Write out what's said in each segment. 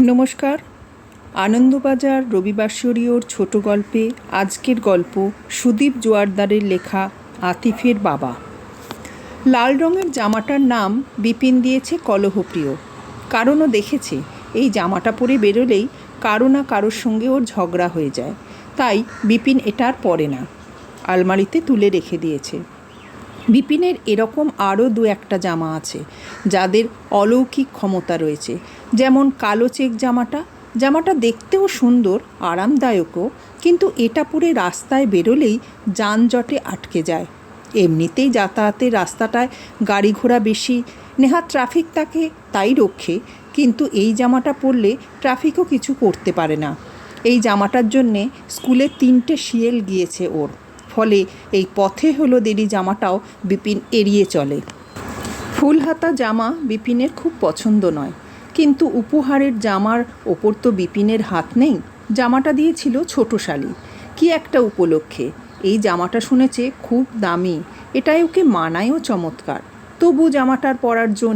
নমস্কার। আনন্দবাজার রবিবাসরীয়র ছোট গল্পে আজকের গল্প সুদীপ জোয়ারদারের লেখা আতিফের বাবা। লাল রঙের জামাটার নাম বিপিন দিয়েছে কলহপ্রিয়। কারণও দেখেছে, এই জামাটা পরে বেরোলেই কারও না কারোর সঙ্গে ওর ঝগড়া হয়ে যায়। তাই বিপিন এটা আর পরে না। আলমারিতে তুলে রেখে দিয়েছে। বিপিনের এরকম আরও দু একটা জামা আছে, যাদের অলৌকিক ক্ষমতা রয়েছে। যেমন কালো চেক জামাটা জামাটা দেখতেও সুন্দর, আরামদায়কও, কিন্তু এটা পরে রাস্তায় বেরোলেই যানজটে আটকে যায়। এমনিতেই যাতায়াতের রাস্তাটায় গাড়ি ঘোড়া বেশি নেহাত ট্রাফিক তাকে তাই রক্ষে, কিন্তু এই জামাটা পরলে ট্রাফিকও কিছু করতে পারে না। এই জামাটার জন্যে স্কুলে তিনটে শিয়েল গিয়েছে ওর। ফলে এই পথে হলো দেরি জামাটাও বিপিন এড়িয়ে চলে। ফুল হাতা জামা বিপিনের খুব পছন্দ নয়। কিন্তু উপহারের জামার ওপর তো বিপিনের হাত নেই। জামাটা দিয়েছিল ছোট শালি। কি একটা উপলক্ষে। এই জামাটা শুনেছে খুব দামি। এটাই ওকে মানায়ও চমৎকার। তবু জামাটার পরার জো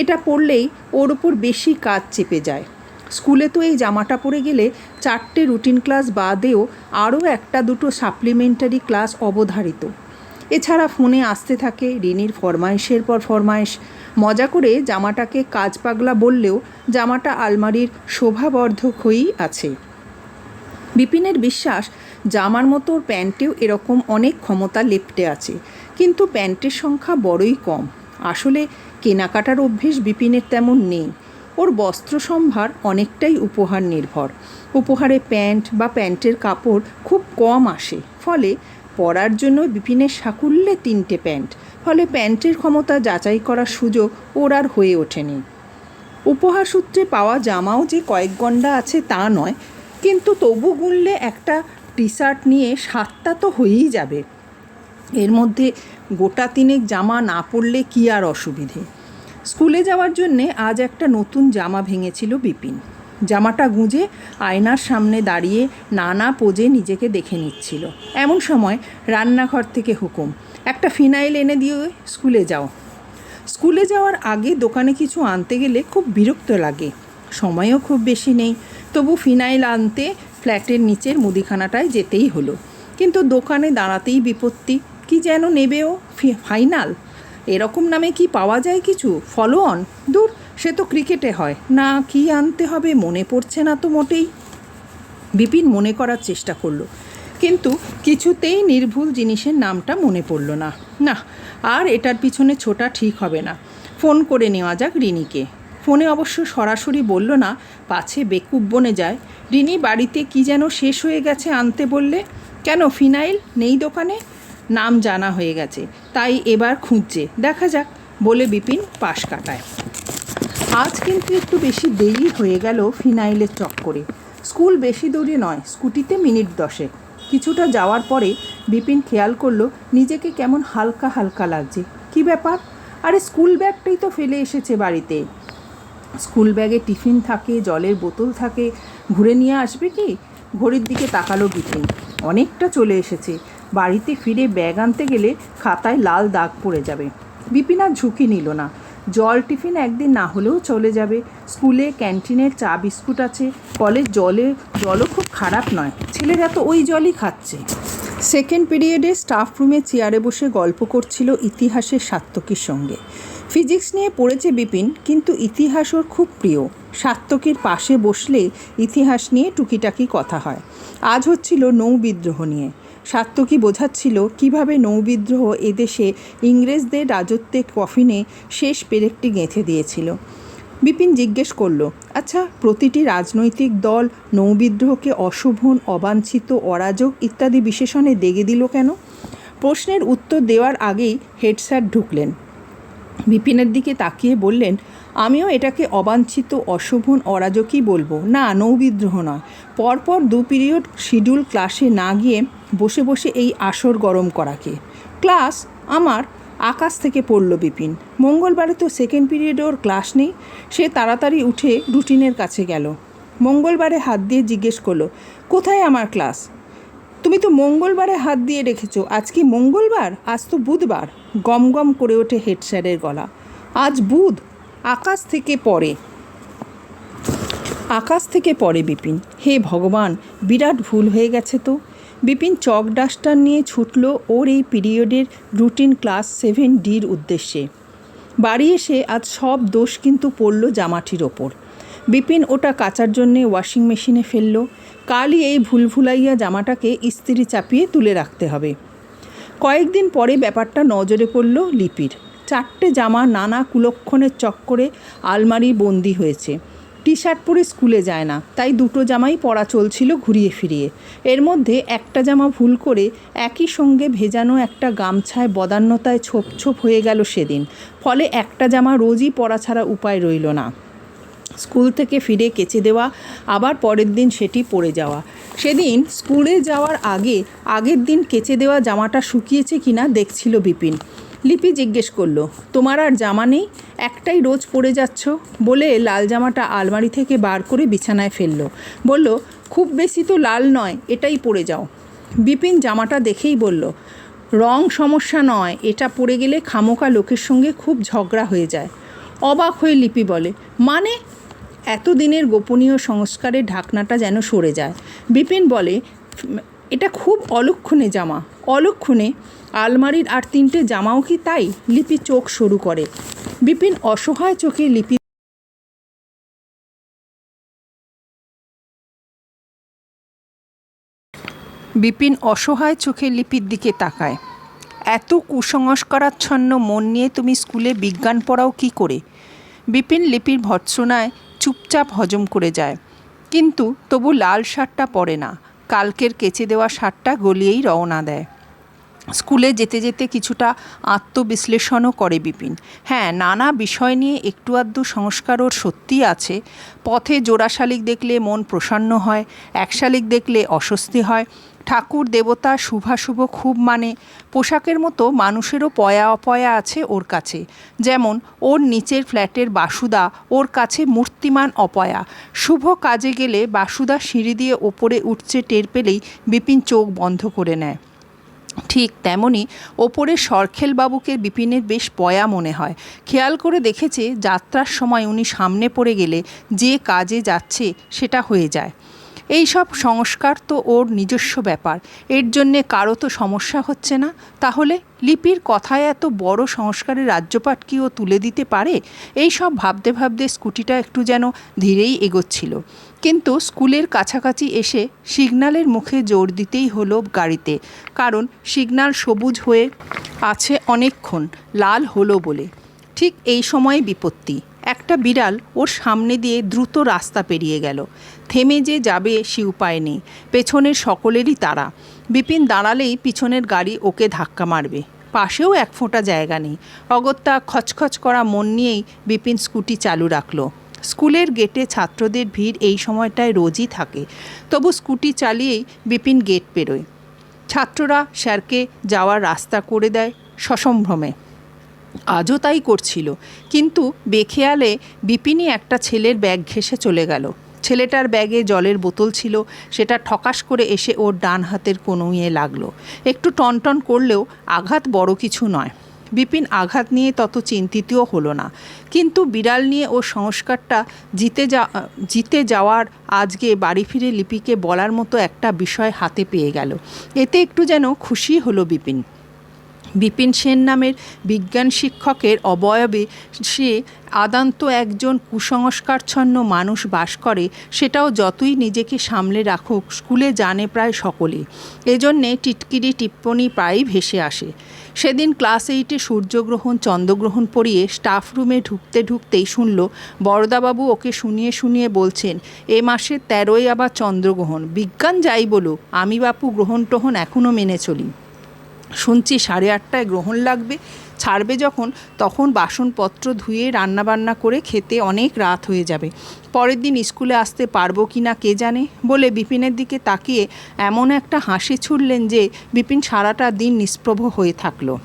এটা পরলেই ওর ওপর বেশি কাজ চেপে যায়। স্কুলে তো এই জামাটা পরে গেলে চারটে রুটিন ক্লাস বাদেও আরও একটা দুটো সাপ্লিমেন্টারি ক্লাস অবধারিত। এছাড়া ফোনে আসতে থাকে রিনির ফরমাইশের পর ফরমাইশ মজা করে জামাটাকে কাজ পাগলা বললেও জামাটা আলমারির শোভাবর্ধক হয়েই আছে। বিপিনের বিশ্বাস, জামার মতো প্যান্টেও এরকম অনেক ক্ষমতা লেপটে আছে, কিন্তু প্যান্টের সংখ্যা বড়ই কম। আসলে কেনাকাটার অভ্যেস বিপিনের তেমন নেই। ওর বস্ত্র সম্ভার অনেকটাই উপহার নির্ভর। উপহারে প্যান্ট বা প্যান্টের কাপড় খুব কম আসে। ফলে পরার জন্য বিপিনের সাকুল্যে তিনটে প্যান্ট। ফলে প্যান্টের ক্ষমতা যাচাই করার সুযোগ ওর আর হয়ে ওঠেনি। উপহার সূত্রে পাওয়া জামাও যে কয়েক গন্ডা আছে তা নয়, কিন্তু তবু গুনলে একটা টি শার্ট নিয়ে সাতটা তো হয়েই যাবে। এর মধ্যে গোটা তিনেক জামা না পরলে কি আর অসুবিধে? স্কুলে যাওয়ার জন্যে আজ একটা নতুন জামা ভেঙেছিল বিপিন। জামাটা গুঁজে আয়নার সামনে দাঁড়িয়ে নানা পোজে নিজেকে দেখে নিচ্ছিল। এমন সময় রান্নাঘর থেকে হুকুম, একটা ফিনাইল এনে দিয়ে স্কুলে যাও। স্কুলে যাওয়ার আগে দোকানে কিছু আনতে গেলে খুব বিরক্ত লাগে। সময়ও খুব বেশি নেই, তবু ফিনাইল আনতে ফ্ল্যাটের নিচের মুদিখানাটায় যেতেই হলো। কিন্তু দোকানে দাঁড়াতেই বিপত্তি, কি যেন নেবেও ফাইনাল। এরকম নামে কি পাওয়া যায় কিছু? ফলো অন দূর, সে তো ক্রিকেটে হয়। না, কি আনতে হবে মনে পড়ছে না তো মোটেই। বিপিন মনে করার চেষ্টা করল। কিন্তু কিছুতেই নির্ভুল জিনিসের নামটা মনে পড়ল না। না, আর এটার পিছনে ছোটা ঠিক হবে না। ফোন করে নেওয়া যাক রিনিকে। ফোনে অবশ্য সরাসরি বলল না, পাছে বেকুব বনে যায়। রিনি বাড়িতে কি যেন শেষ হয়ে গেছে আনতে বললে। কেন, ফিনাইল নেই দোকানে? নাম জানা হয়ে গেছে। তাই এবার খুঁজছে। দেখা যাক, বলে বিপিন পাশ কাটায়। আজ কিন্তু একটু বেশি দেরি হয়ে গেল ফিনাইলের চক্করে স্কুল বেশি দূরে নয়, স্কুটিতে মিনিট দশেক কিছুটা যাওয়ার পরে বিপিন খেয়াল করল, নিজেকে কেমন হালকা হালকা লাগছে। কি ব্যাপার? আরে স্কুল ব্যাগটাই তো ফেলে এসেছে বাড়িতে। স্কুল ব্যাগে টিফিন থাকে, জলের বোতল থাকে। ঘুরে নিয়ে আসবে কি? ঘড়ির দিকে তাকালো বিপিন। অনেকটা চলে এসেছে। বাড়িতে ফিরে ব্যাগ আনতে গেলে খাতায় লাল দাগ পড়ে যাবে। বিপিন আর ঝুঁকি নিল না। জল টিফিন একদিন না হলেও চলে যাবে। স্কুলে ক্যান্টিনের চা বিস্কুট আছে। কলের জলে, জলও খুব খারাপ নয়। ছেলেরা তো ওই জলই খাচ্ছে। সেকেন্ড পিরিয়ডে স্টাফ রুমে চেয়ারে বসে গল্প করছিল ইতিহাসের সাত্তকীর সঙ্গে। ফিজিক্স নিয়ে পড়েছে বিপিন, কিন্তু ইতিহাস ওর খুব প্রিয়। সাত্তকীর পাশে বসলে ইতিহাস নিয়ে টুকিটাকি কথা হয়। আজ হচ্ছিল নৌ বিদ্রোহ নিয়ে। সাত্তকী বোঝাচ্ছিল কীভাবে নৌবিদ্রোহ এদেশে ইংরেজদের রাজত্বে কফিনে শেষ পেরেকটি গেঁথে দিয়েছিল। বিপিন জিজ্ঞেস করল আচ্ছা প্রতিটি রাজনৈতিক দল নৌবিদ্রোহকে অশোভন, অবাঞ্ছিত, অরাজক ইত্যাদি বিশেষণে দেগে দিল কেন? প্রশ্নের উত্তর দেওয়ার আগেই হেড স্যার ঢুকলেন। বিপিনের দিকে তাকিয়ে বললেন, আমিও এটাকে অবাঞ্ছিত, অশোভন, অরাজকই বলব। না, নৌবিদ্রোহ নয়। পরপর দু পিরিয়ড শিডিউল ক্লাসে না গিয়ে বসে বসে এই আসর গরম করাকে। ক্লাস আমার আকাশ থেকে পড়ল বিপিন। মঙ্গলবারে তো সেকেন্ড পিরিয়ডে ওর ক্লাস নেই। সে তাড়াতাড়ি উঠে রুটিনের কাছে গেল। মঙ্গলবারে হাত দিয়ে জিজ্ঞেস করল, কোথায় আমার ক্লাস? তুমি তো মঙ্গলবারে হাত দিয়ে রেখেছো। আজ কি মঙ্গলবার? আজ তো বুধবার। গম গম করে ওঠে হেড স্যারের গলা। আজ বুধ। আকাশ থেকে পড়ে। আকাশ থেকে পড়ে বিপিন। হে ভগবান, বিরাট ভুল হয়ে গেছে তো। বিপিন চক ডাস্টার নিয়ে ছুটল ওর এই পিরিয়ডের রুটিন ক্লাস সেভেন ডির উদ্দেশ্যে। বাড়ি এসে আজ সব দোষ কিন্তু পড়ল জামাটির ওপর। বিপিন ওটা কাচার জন্যে ওয়াশিং মেশিনে ফেলল। কালই এই ভুলভুলাইয়া জামাটাকে ইস্ত্রি চাপিয়ে তুলে রাখতে হবে। কয়েকদিন পরে ব্যাপারটা নজরে পড়ল লিপির। চারটে জামা নানা কুলক্ষণের চক্করে আলমারি বন্দি হয়েছে। টি শার্ট পরে স্কুলে যায় না, তাই দুটো জামাই পরা চলছিল ঘুরিয়ে ফিরিয়ে। এর মধ্যে একটা জামা ভুল করে একই সঙ্গে ভেজানো একটা গামছায় বদান্যতায় ছোপ ছোপ হয়ে গেল সেদিন। ফলে একটা জামা রোজই পরা ছাড়া উপায় রইল না। স্কুল থেকে ফিরে কেচে দেওয়া, আবার পরের দিন সেটি পরে যাওয়া। সেদিন স্কুলে যাওয়ার আগে, আগের দিন কেচে দেওয়া জামাটা শুকিয়েছে কিনা দেখছিল বিপিন। লিপি জিজ্ঞেস করল, তোমার আর জামা নেই? একটাই রোজ পরে যাচ্ছ? বলে লাল জামাটা আলমারি থেকে বার করে বিছানায় ফেলল। বলল, খুব বেশি তো লাল নয়, এটাই পরে যাও। বিপিন জামাটা দেখেই বলল, রং সমস্যা নয়, এটা পরে গেলে খামোকা লোকের সঙ্গে খুব ঝগড়া হয়ে যায়। অবাক হয়ে লিপি বলে মানে এতদিনের গোপনীয় সংস্কারের ঢাকনাটা যেন সরে যায়। বিপিন বলে, এটা খুব অলক্ষণে জামা। অলক্ষণে আলমারির আর তিনটে জামাও কি তাই? লিপি চোখ শুরু করে। বিপিন অসহায় চোখে লিপি বিপিন অসহায় চোখে লিপির দিকে তাকায়। এত কুসংস্কারাচ্ছন্ন মন নিয়ে তুমি স্কুলে বিজ্ঞান পড়াও কি করে? বিপিন লিপির ভৎসনায় চুপচাপ হজম করে যায়। কিন্তু তবু লাল শার্টটা পরে না। কালকের কেচে দেওয়া শার্টটা গলিয়েই রওনা দেয়। স্কুলে যেতে যেতে কিছুটা আত্মবিশ্লেষণও করে বিপিন। হ্যাঁ নানা বিষয় নিয়ে একটু আধটু সংস্কার ওর সত্যিই আছে। পথে জোড়া শালিক দেখলে মন প্রসন্ন হয় এক শালিক দেখলে অস্বস্তি হয়। ঠাকুর দেবতা শুভাশুভ খুব মানে। পোশাকের মতো মানুষেরও পয়া অপয়া আছে ওর কাছে। যেমন ওর নিচের ফ্ল্যাটের বাসুদা ওর কাছে মূর্তিমান অপয়া। শুভ কাজে গেলে বাসুদা সিঁড়ি দিয়ে ওপরে উঠছে টের পেলেই বিপিন চোখ বন্ধ করে নেয়। ঠিক তেমনি ওপরে সরখেলবাবুকে বিপিনের বেশ পয়া মনে হয়। খেয়াল করে দেখেছে যাত্রার সময় উনি সামনে পড়ে গেলে যে কাজে যাচ্ছে সেটা হয়ে যায়। এই সব সংস্কার তো ওর নিজস্ব ব্যাপার। এর জন্যে কারও তো সমস্যা হচ্ছে না। তাহলে লিপির কথায় এত বড় সংস্কারের রাজ্যপাট কি ও তুলে দিতে পারে? এই সব ভাবতে ভাবতে স্কুটিটা একটু যেন ধীরেই এগোচ্ছিল। কিন্তু স্কুলের কাছাকাছি এসে সিগনালের মুখে জোর দিতেই হলো গাড়িতে। কারণ সিগনাল সবুজ হয়ে আছে অনেকক্ষণ, লাল হলো বলে। ঠিক এই সময় বিপত্তি। একটা বিড়াল ওর সামনে দিয়ে দ্রুত রাস্তা পেরিয়ে গেল। থেমে যে যাবে সে উপায় নেই। পেছনের সকলেরই তারা বিপিন দাঁড়ালেই পিছনের গাড়ি ওকে ধাক্কা মারবে। পাশেও এক ফোঁটা জায়গা নেই। অগত্যা খচখচ করা মন নিয়েই বিপিন স্কুটি চালু রাখল। স্কুলের গেটে ছাত্রদের ভিড় এই সময়টায় রোজই থাকে। তবু স্কুটি চালিয়েই বিপিন গেট পেরোয়। ছাত্ররা স্যারকে যাওয়ার রাস্তা করে দেয় সসম্ভ্রমে। আজও তাই করছিল। কিন্তু বেখেয়ালে বিপিনই একটা ছেলের ব্যাগ ঘেঁষে চলে গেল। ছেলেটার ব্যাগে জলের বোতল ছিল, সেটা ঠকাশ করে এসে ওর ডান হাতের কনুইয়ে লাগল। একটু টনটন করলেও আঘাত বড় কিছু নয়। বিপিন আঘাত নিয়ে তত চিন্তিতও হলো না। কিন্তু বিড়াল নিয়ে ও সংস্কারটা জিতে যা, জিতে যাওয়ার আজকে বাড়ি ফিরে লিপিকে বলার মতো একটা বিষয় হাতে পেয়ে গেল। এতে একটু যেন খুশি হলো বিপিন। বিপিন সেন নামের বিজ্ঞান শিক্ষকের অবয়বে সে আদান্ত একজন কুসংস্কারচ্ছন্ন মানুষ বাস করে, সেটাও যতই নিজেকে সামলে রাখুক, স্কুলে জানে প্রায় সকলে। এজন্যে টিটকিরি টিপ্পনি প্রায়ই ভেসে আসে। সেদিন ক্লাস এইটে সূর্যগ্রহণ, চন্দ্রগ্রহণ পড়িয়ে স্টাফ রুমে ঢুকতে ঢুকতেই শুনল, বরদাবাবু ওকে শুনিয়ে শুনিয়ে বলছেন, এ মাসের তেরোই আবার চন্দ্রগ্রহণ। বিজ্ঞান যাই বলুক, আমি বাপু গ্রহণ টহন এখনও মেনে চলি। শুনছি সাড়ে আটটায় গ্রহণ লাগবে। ছাড়বে যখন, তখন বাসনপত্র ধুয়ে রান্নাবান্না করে খেতে অনেক রাত হয়ে যাবে। পরের দিন স্কুলে আসতে পারব কি না কে জানে? বলে বিপিনের দিকে তাকিয়ে এমন একটা হাসি ছুড়লেন যে বিপিন সারাটা দিন নিষ্প্রভ হয়ে থাকল।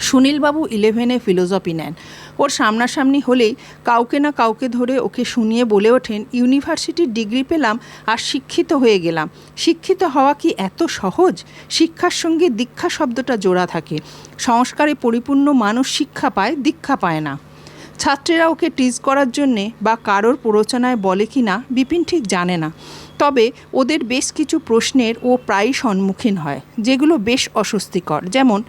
সুনীলবাবু ইলেভেনে ফিলোসফি নেন। ওর সামনাসামনি হলেই কাউকে না কাউকে ধরে ওকে শুনিয়ে বলে ওঠেন ইউনিভার্সিটির ডিগ্রি পেলাম আর শিক্ষিত হয়ে গেলাম। শিক্ষিত হওয়া কি এত সহজ? শিক্ষার সঙ্গে দীক্ষা শব্দটা জোড়া থাকে। সংস্কারে পরিপূর্ণ মানুষ শিক্ষা পায়, দীক্ষা পায় না। ছাত্রীরা ওকে টিজ করার জন্যে বা কারোর প্ররোচনায় বলে কি না বিপিন ঠিক জানে না। তবে ওদের বেশ কিছু প্রশ্নের ও প্রায়ই সম্মুখীন হয়, যেগুলো বেশ অস্বস্তিকর। যেমন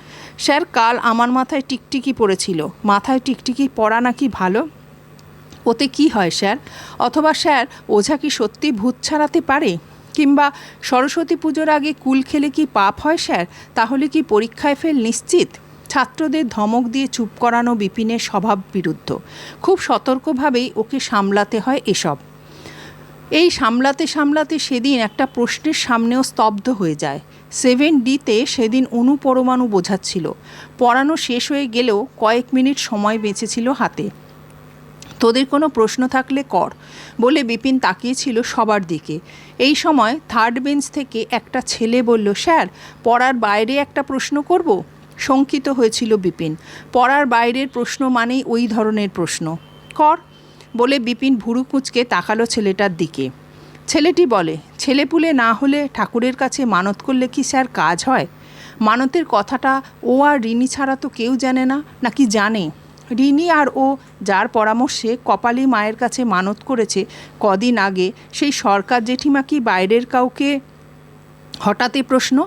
স্যার, কাল আমার মাথায় টিকটিকি পড়েছিল। মাথায় টিকটিকি পড়া নাকি ভালো? ওতে কি হয়, স্যার? অথবা, স্যার, ওঝা কি সত্যি ভূত ছাড়াতে পারে? কিংবা সরস্বতী পুজোর আগে কুল খেলে কি পাপ হয়, স্যার? তাহলে কি পরীক্ষায় ফেল নিশ্চিত? ছাত্রদের ধমক দিয়ে চুপ করানো বিপিনের স্বভাব বিরুদ্ধ। খুব সতর্কভাবেই ওকে সামলাতে হয় এসব। এই সামলাতে সামলাতে সেদিন একটা প্রশ্নের সামনেও স্তব্ধ হয়ে যায়। সেভেন ডিতে সেদিন অনুপরমাণু বোঝাচ্ছিল। পড়ানো শেষ হয়ে গেলেও কয়েক মিনিট সময় বেঁচেছিল হাতে। তোদের কোনো প্রশ্ন থাকলে কর, বলে বিপিন তাকিয়েছিল সবার দিকে। এই সময় থার্ড বেঞ্চ থেকে একটা ছেলে বলল, স্যার, পড়ার বাইরে একটা প্রশ্ন করব? শঙ্কিত হয়েছিল বিপিন। পড়ার বাইরের প্রশ্ন মানেই ওই ধরনের প্রশ্ন। কর, বলে বিপিন ভুরু কুঁচকে তাকালো ছেলেটার দিকে। ছেলেটি বলে, ছেলেপুলে না হলে ঠাকুরের কাছে মানত করলে কি স্যার কাজ হয়? মানতের কথাটা ও আর রিনি ছাড়া তো কেউ জানে না, নাকি জানে? রিনি আর ও যার পরামর্শে কপালি মায়ের কাছে মানত করেছে কদিন আগে, সেই সরকার জেঠিমা কি বাইরের কাউকে? হঠাৎই প্রশ্ন।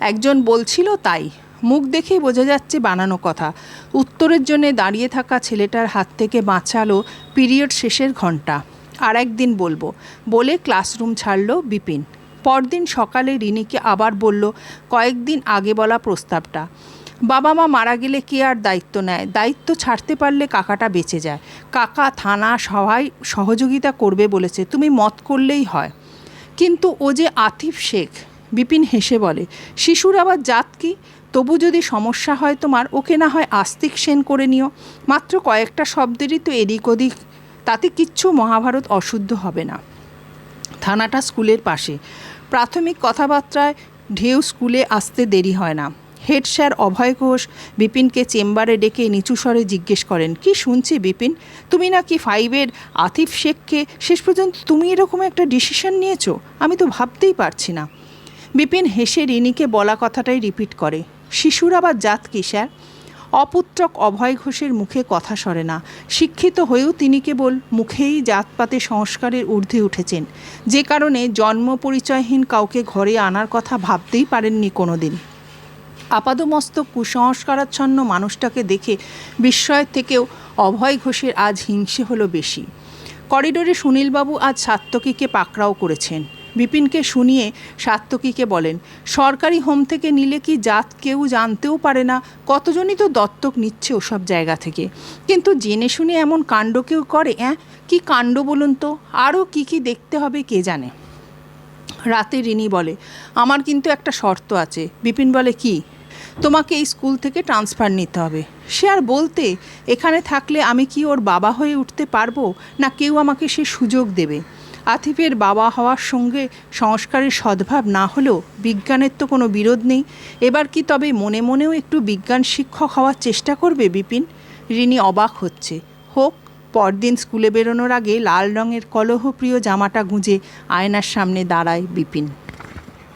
একজন বলছিল তাই। মুখ দেখেই বোঝা যাচ্ছে বানানো কথা। উত্তরের জন্যে দাঁড়িয়ে থাকা ছেলেটার হাত থেকে বাঁচালো পিরিয়ড শেষের ঘণ্টা আর একদিন বলব। বলে ক্লাসরুম ছাড়ল বিপিন। পরদিন সকালে রিনিকে আবার বলল, কয়েকদিন আগে বলা প্রস্তাবটা। বাবা মা মারা গেলে কে আর দায়িত্ব নেয়? দায়িত্ব ছাড়তে পারলে কাকাটা বেঁচে যায়। কাকা থানা সবাই সহযোগিতা করবে বলেছে, তুমি মত করলেই হয়। কিন্তু ও যে আতিফ শেখ, বিপিন হেসে বলে, শিশুর আবার জাত কি? তবু যদি সমস্যা হয় তোমার, ওকে না হয় আস্তিক সেন করে নিও। মাত্র কয়েকটা শব্দেরই তো এদিক ওদিক তাতে কিচ্ছু মহাভারত অশুদ্ধ হবে না। থানাটা স্কুলের পাশে। প্রাথমিক কথাবার্তায় ঢেউ স্কুলে আসতে দেরি হয় না। হেড স্যার অভয় ঘোষ বিপিনকে চেম্বারে ডেকে নিচু স্বরে জিজ্ঞেস করেন, কি শুনছি বিপিন? তুমি নাকি ফাইভের আতিফ শেখকে শেষ পর্যন্ত তুমি এরকম একটা ডিসিশন নিয়েছো? আমি তো ভাবতেই পারছি না। বিপিন হেসে রিনিকে বলা কথাটাই রিপিট করে, শিশুর আবার জাত কি, স্যার? অপুত্রক অভয় ঘোষের মুখে কথা সরে না। শিক্ষিত হয়েও তিনি কেবল মুখেই জাতপাতে সংস্কারের ঊর্ধ্বে উঠেছেন। যে কারণে জন্ম পরিচয়হীন কাউকে ঘরে আনার কথা ভাবতেই পারেননি কোনো দিন আপাদমস্তক কুসংস্কারাচ্ছন্ন মানুষটাকে দেখে বিস্ময়ের থেকেও অভয় ঘোষের আজ হিংসে হলো বেশি। করিডোরে সুনীলবাবু আজ সাত্তকীকে পাকড়াও করেছেন। বিপিনকে শুনিয়ে সাত্তকীকে বলেন, সরকারি হোম থেকে নিলে কি জাত কেউ জানতেও পারে না? কতজনই তো দত্তক নিচ্ছে ওসব জায়গা থেকে? কিন্তু জেনে শুনে এমন কাণ্ড কেউ করে, অ্যাঁ? কী কাণ্ড বলুন তো? আরও কী কী দেখতে হবে কে জানে? রাতে রিনি বলে, আমার কিন্তু একটা শর্ত আছে। বিপিন বলে, কি? তোমাকে এই স্কুল থেকে ট্রান্সফার নিতে হবে। সে আর বলতে, এখানে থাকলে আমি কি ওর বাবা হয়ে উঠতে পারব? না কেউ আমাকে সে সুযোগ দেবে? আতিফের বাবা হওয়ার সঙ্গে সংস্কারের সদ্ভাব না হলেও বিজ্ঞানের তো কোনো বিরোধ নেই। এবার কি তবে মনে মনেও একটু বিজ্ঞান শিক্ষক হওয়ার চেষ্টা করবে বিপিন? রিনি অবাক হচ্ছে। হোক, পরদিন স্কুলে বেরোনোর আগে লাল রঙের কলহপ্রিয় জামাটা গুঁজে আয়নার সামনে দাঁড়ায় বিপিন।